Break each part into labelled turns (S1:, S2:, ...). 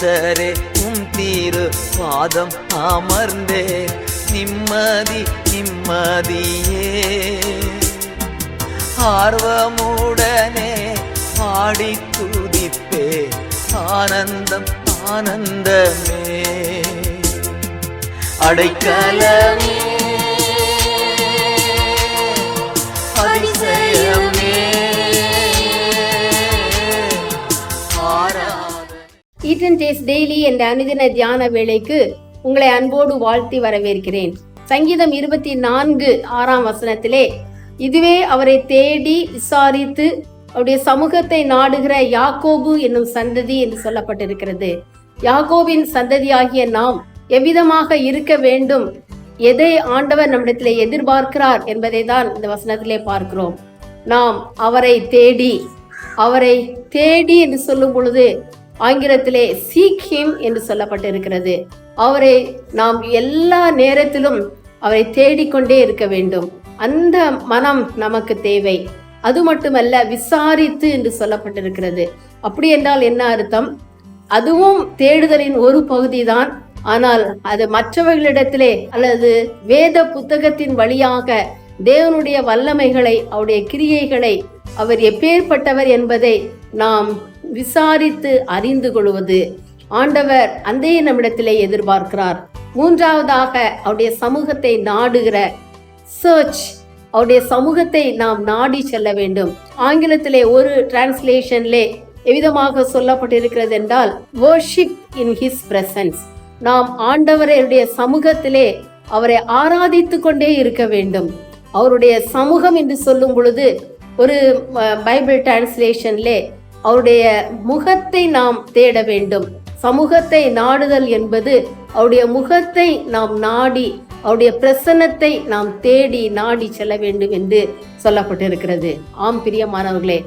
S1: நேசரே உம் தீரு பாதம் அமர்ந்தே நிம்மதி நிம்மதியே. ஆர்வமுடனே பாடி துதிப்பே ஆனந்தம் ஆனந்தமே. அடைக்கலமே.
S2: ஈட்டன் டேஸ் டெய்லி என்ற அனுதின தியான வேளைக்கு உங்களை அன்போடு வாழ்த்தி வரவேற்கிறேன். சங்கீதம் இருபத்தி நான்கு ஆறாம் வசனத்திலே இதுவே அவரை தேடி விசாரித்து அவருடைய சமூகத்தை நாடுகிற யாக்கோபு என்னும் சந்ததி என்று சொல்லப்பட்டிருக்கிறது. யாக்கோபின் சந்ததியாகிய நாம் எவ்விதமாக இருக்க வேண்டும்? எதை ஆண்டவர் நம்மிடத்தில் எதிர்பார்க்கிறார் என்பதை தான் இந்த வசனத்திலே பார்க்கிறோம். நாம் அவரை தேடி அவரை தேடி என்று சொல்லும் பொழுது ஆங்கிலத்திலே சீக் ஹிம் என்று சொல்லப்பட்டிருக்கிறது. அவரை நாம் எல்லா நேரத்திலும் அவரை தேடிக்கொண்டே இருக்க வேண்டும். அந்த மனம் நமக்கு தேவை. அது மட்டுமல்ல விசாரித்து என்று சொல்லப்பட்டிருக்கிறது. அப்படி என்றால் என்ன அர்த்தம்? அதுவும் தேடுதலின் ஒரு பகுதிதான். ஆனால் அது மற்றவர்களிடத்திலே அல்லது வேத புத்தகத்தின் வழியாக தேவனுடைய வல்லமைகளை அவருடைய கிரியைகளை அவர் எப்பேற்பட்டவர் என்பதை நாம் விசாரித்து அறிந்து கொள்வது. ஆண்டவர் அந்தைய நம்மிடத்திலே எதிர்பார்க்கிறார். மூன்றாவதாக அவருடைய சமூகத்தை நாடுகிற சர்ச் அவருடைய சமூகத்தை நாம் நாடி செல்ல வேண்டும். ஆங்கிலத்திலே ஒரு டிரான்ஸ்லேஷன்லே எவ்விதமாக சொல்லப்பட்டிருக்கிறது என்றால் வர்ஷிப் இன் ஹிஸ் பிரசன்ஸ் நாம் ஆண்டவருடைய சமூகத்திலே அவரை ஆராதித்து கொண்டே இருக்க வேண்டும். அவருடைய சமூகம் என்று சொல்லும் பொழுது ஒரு பைபிள் டிரான்ஸ்லேஷன்லே அவருடைய முகத்தை நாம் தேட வேண்டும். சமூகத்தை நாடுதல் என்பது அவருடைய முகத்தை நாம் நாடி அவருடைய பிரசன்னத்தை நாம் தேடி நாடி செல்ல வேண்டும் என்று சொல்லப்பட்டிருக்கிறது. ஆம் பிரியமானவர்களே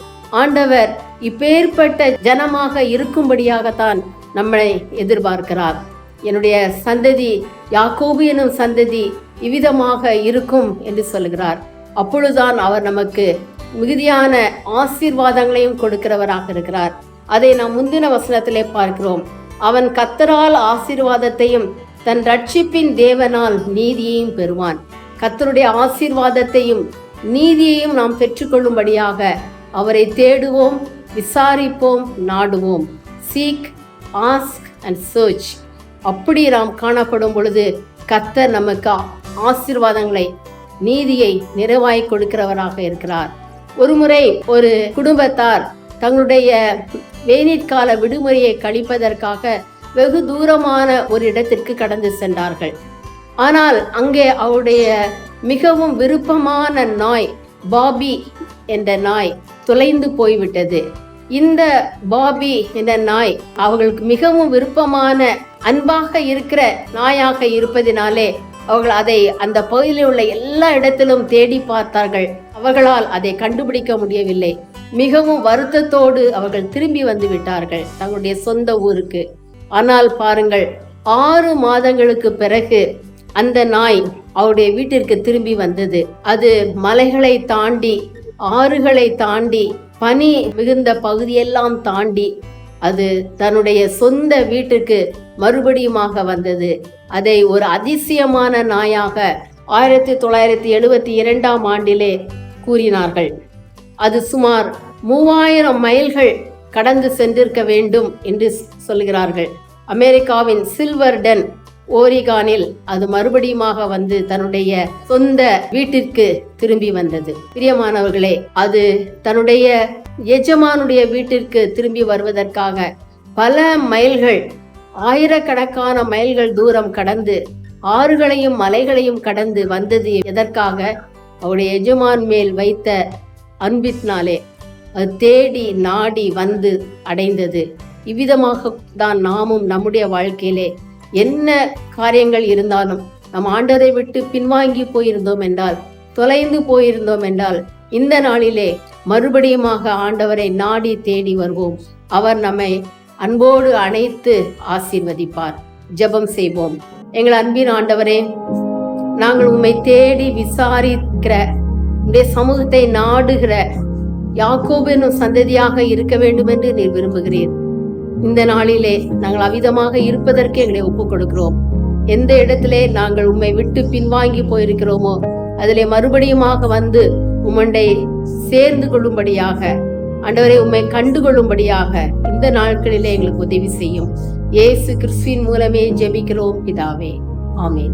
S2: ஆண்டவர் இப்பேற்பட்ட ஜனமாக இருக்கும்படியாகத்தான் நம்மளை எதிர்பார்க்கிறார். என்னுடைய சந்ததி யாக்கோபு எனும் சந்ததி இவ்விதமாக இருக்கும் என்று சொல்கிறார். அப்பொழுதுதான் அவர் நமக்கு மிகுதியான ஆசீர்வாதங்களையும் கொடுக்கிறவராக இருக்கிறார். அதை நாம் முந்தின வசனத்திலே பார்க்கிறோம். அவன் கத்தரால் ஆசீர்வாதத்தையும் தன் ரட்சிப்பின் தேவனால் நீதியையும் பெறுவான். கத்தருடைய ஆசீர்வாதத்தையும் நீதியையும் நாம் பெற்றுக்கொள்ளும்படியாக அவரை தேடுவோம் விசாரிப்போம் நாடுவோம். சீக் ஆஸ்க் அண்ட் சர்ச் அப்படி நாம் காணப்படும் பொழுது கத்தர் நமக்கு ஆசீர்வாதங்களை நீதியை நிறைவாய் கொடுக்கிறவராக இருக்கிறார். ஒருமுறை ஒரு குடும்பத்தார் தங்களுடைய வேனிற்கால விடுமுறையை கழிப்பதற்காக வெகு தூரமான ஒரு இடத்திற்கு கடந்து சென்றார்கள். ஆனால் அங்கே அவருடைய மிகவும் விருப்பமான நாய் பாபி என்ற நாய் தொலைந்து போய்விட்டது. இந்த பாபி என்ற நாய் அவர்களுக்கு மிகவும் விருப்பமான அன்பாக இருக்கிற நாயாக இருப்பதினாலே அவர்கள் அதை அந்த பகுதியில் உள்ள எல்லா இடத்திலும் தேடி பார்த்தார்கள். அவர்களால் அதை கண்டுபிடிக்க முடியவில்லை. மிகவும் வருத்தத்தோடு அவர்கள் திரும்பி வந்து விட்டார்கள். தங்களுடைய சொந்த ஊருக்கு. ஆனால் பாருங்கள் ஆறு மாதங்களுக்கு பிறகு அந்த நாய் அவருடைய வீட்டிற்கு திரும்பி வந்தது. அது மலைகளை தாண்டி ஆறுகளை தாண்டி பனி மிகுந்த பகுதியெல்லாம் தாண்டி அது தன்னுடைய சொந்த வீட்டுக்கு மறுபடியுமாக வந்தது. அதை ஒரு அதிசயமான நாயாக ஆயிரத்தி தொள்ளாயிரத்தி எழுபத்தி இரண்டாம் ஆண்டிலே கூறினார்கள். அது சுமார் மூவாயிரம் மைல்கள் கடந்து சென்றிருக்க வேண்டும் என்று சொல்கிறார்கள். அமெரிக்காவின் சில்வர்டன் ஓரிகானில் அது மறுபடியுமாக வந்து தன்னுடைய சொந்த வீட்டிற்கு திரும்பி வந்தது. பிரியமானவர்களே அது தன்னுடைய எஜமானுடைய வீட்டிற்கு திரும்பி வருவதற்காக பல மைல்கள் ஆயிரக்கணக்கான மைல்கள் தூரம் கடந்து ஆறுகளையும் மலைகளையும் கடந்து வந்தது எதற்காக? அவருடைய எஜமான் மேல் வைத்த அன்பித்னாலே அது தேடி நாடி வந்து அடைந்தது. இவ்விதமாக தான் நாமும் நம்முடைய வாழ்க்கையிலே என்ன காரியங்கள் இருந்தாலும் நம் ஆண்டரை விட்டு பின்வாங்கி போயிருந்தோம் என்றால் தொலைந்து போயிருந்தோம் என்றால் இந்த நாளிலே மறுபடியுமாக ஆண்டவரை நாடி தேடி வருவோம். அவர் நம்மை அன்போடு அணைத்து ஆசீர்வதிப்பார். ஜெபம் செய்வோம். எங்கள் அன்பின் ஆண்டவரே நாங்கள் உம்மை தேடி விசாரிக்கிற உடைய சமூகத்தை நாடுகிற யாக்கோபு என்னும் சந்ததியாக இருக்க வேண்டும் என்று நீர் விரும்புகிறீர். இந்த நாளிலே நாங்கள் அவிதமாக இருப்பதற்கு எங்களை ஒப்புக் கொடுக்கிறோம் எந்த இடத்திலே நாங்கள் உம்மை விட்டு பின்வாங்கி போயிருக்கிறோமோ அதிலே மறுபடியுமாக வந்து உம்மண்டை சேர்ந்து கொள்ளும்படியாக ஆண்டவரை உம்மை கண்டு கொள்ளும்படியாக இந்த நாட்களிலே எங்களுக்கு உதவி செய்யும். இயேசு கிறிஸ்துவின் மூலமே ஜெபிக்கிறோம் பிதாவே. ஆமேன்.